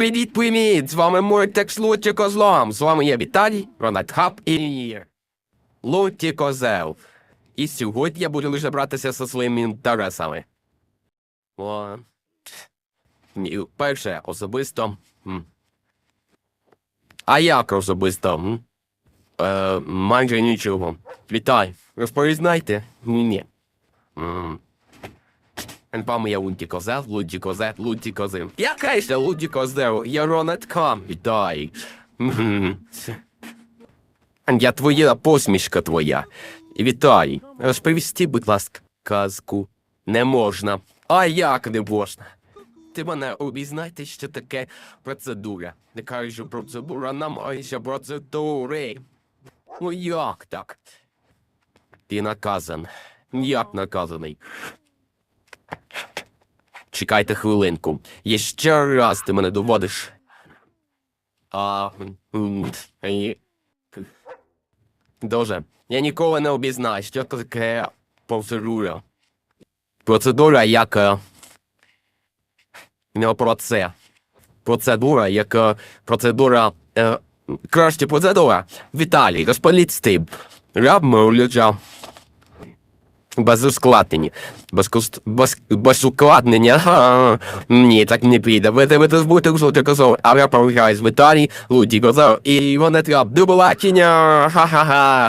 Привіт, привіт! З вами Мортекс Луті Козлом. З вами я Віталій, Рональд Хаб і Луті Козел. І сьогодні я буду лише братися зі своїми інтересами. О. Перше, особисто. А як особисто? Е, майже нічого. Вітай. Розпорізнайте? Ні. М. Вами я Лунті Козел, Лунті Козет, Лунті Козим. Яка ще Лунті Козел? Я Ронет Кам, вітай. Я твоя посмішка твоя. Вітай. Розповісти, будь ласка, казку. Не можна. А як не можна? Ти мене обізнайте, що таке процедура. Не кажу процедура, намайся процедури. Ну як так? Ти наказан. Як наказаний? Чекайте хвилинку. Я ще раз ти мене доводиш. А. Дуже. Я ніколи не обізнаю, що таке процедура. Процедура як. е, Не про це. Процедура, як е, процедура. Е, краще процедура. Віталій, розпаліть стиб. Раб мовляча. Без ускладнення. Без, куст... без... без укладнення. Ха. Ні, так не піде. Ви тут будете слухати козов, а я пам'ятаю з Віталій, Луді Козов, і вони трап до побачення. Ха-ха-ха.